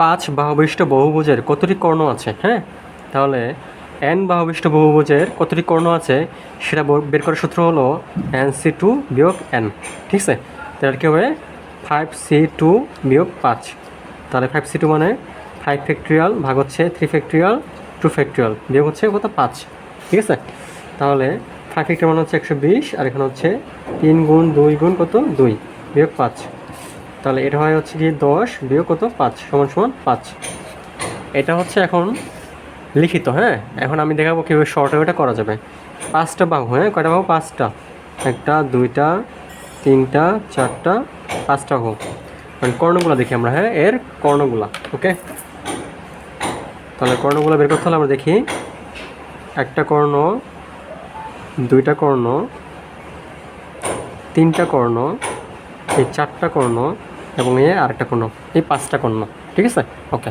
পাঁচ বাহুবিষ্ট বহুভুজের কতটি কর্ণ আছে? হ্যাঁ? তাহলে এন বাহুবিষ্ট বহুভুজের কতটি কর্ণ আছে সেটা বের করার সূত্র হলো এন সি টু বিয়োগ এন ঠিক আছে? তাহলে কী হবে? ফাইভ সি টু বিয়োগ পাঁচ। তাহলে ফাইভ সি টু মানে ফাইভ ফ্যাক্টরিয়াল ভাগ হচ্ছে থ্রি ফ্যাক্টরিয়াল টু ফ্যাক্টরিয়াল বিয়োগ হচ্ছে কত? পাঁচ, ঠিক আছে? তাহলে ফাইভ ফ্যাক্টর মানে হচ্ছে একশো বিশ আর এখানে হচ্ছে তিন গুণ দুই গুণ কত? দুই, বিয়োগ পাঁচ। তাহলে এটা হয় হচ্ছে কি দশ বিয়োগ কত? পাঁচ, সমান সমান পাঁচ। এটা হচ্ছে এখন লিখিত হ্যাঁ? এখন আমি দেখাবো কীভাবে শর্ট ওয়েটা করা যাবে। পাঁচটা বাহু হ্যাঁ? কয়টা বাহু? পাঁচটা। একটা, দুইটা, তিনটা, চারটা, পাঁচটা বাহু। মানে কর্ণগুলো দেখি আমরা হ্যাঁ? এর কর্ণগুলা ওকে তাহলে কর্ণগুলো বের করতে হলে আমরা দেখি, একটা কর্ণ, দুইটা কর্ণ, তিনটা কর্ণ, এই চারটা কর্ণ এবং এই আরেকটা কর্ণ এই পাঁচটা কর্ণ ঠিক আছে? ওকে